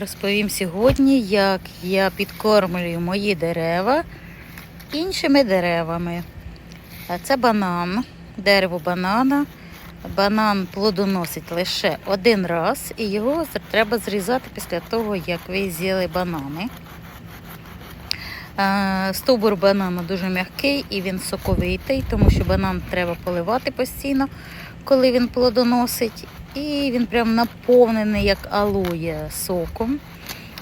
Розповім сьогодні, як я підкормлюю мої дерева іншими деревами. Це банан, дерево банана. Банан плодоносить лише один раз, і його треба зрізати після того, як ви з'їли банани. Е, Стовбур банану дуже м'який і він соковитий, тому що банан треба поливати постійно, коли він плодоносить. І він прям наповнений як алоє соком.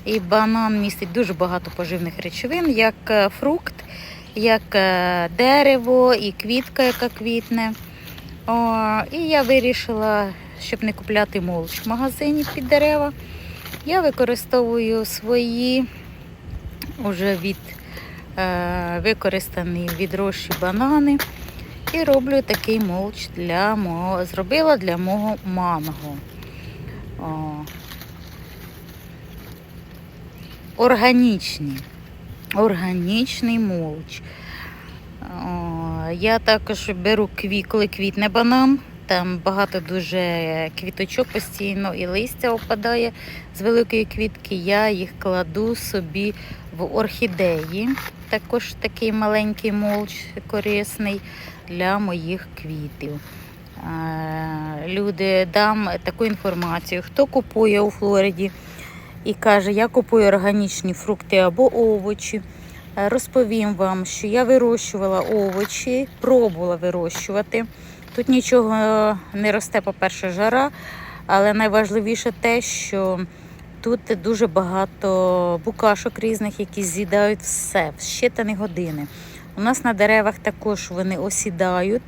І банан містить дуже багато поживних речовин, як е, фрукт, як е, дерево і квітка, яка квітне. О, і я вирішила, щоб не купляти молоч в магазині під дерева. Я використовую свої уже від використані відрощі банани і роблю такий молч для мого, зробила для мого манго. О. Органічні. Органічний молч. О, я також беру кві, коли квітне банан. Там багато дуже квіточок постійно і листя опадає з великої квітки. Я їх кладу собі в орхідеї. Також такий маленький молч корисний для моїх квітів. Е, Люди дам таку інформацію. Хто купує у Флориді і каже, я купую органічні фрукти або овочі. Е, Розповім вам, що я вирощувала овочі, пробувала вирощувати. Тут нічого не росте, по-перше, жара, але найважливіше те, що тут дуже багато букашок різних, які з'їдають все в щитані години. У нас на деревах також вони осідають,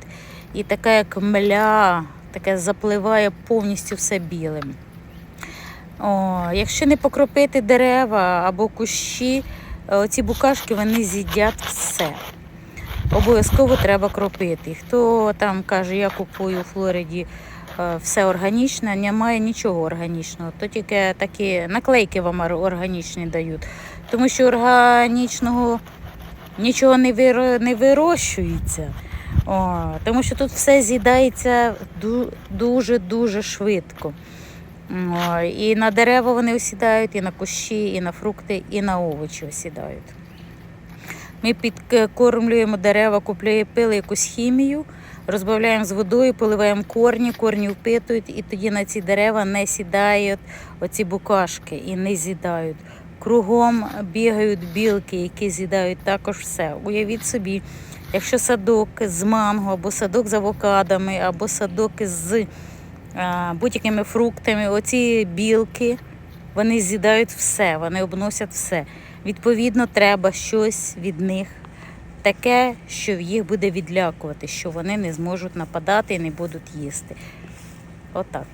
і така як мля, таке запливає повністю все білим. О, якщо не покропити дерева або кущі, ці букашки вони з'їдять все. Обов'язково треба кропити. Хто там каже, я купую у Флориді е, все органічне, немає нічого органічного, то тільки такі наклейки вам органічні дають. Тому що органічного нічого не, виро- не вирощується. О, тому що тут все з'їдається дуже-дуже швидко. І на дерева вони осідають, і на кущі, і на фрукти, і на овочі осідають. Ми підкормлюємо дерева, купляємо пили якусь хімію, розбавляємо з водою, поливаємо корні, корні впитують, і тоді на ці дерева не сідають оці букашки і не з'їдають. Кругом бігають білки, які з'їдають також все. Уявіть собі, якщо садок з манго, або садок з авокадами, або садок з будь-якими фруктами, оці білки, вони з'їдають все, вони обносять все. Відповідно, треба щось від них таке, що їх буде відлякувати, що вони не зможуть нападати і не будуть їсти. Отак.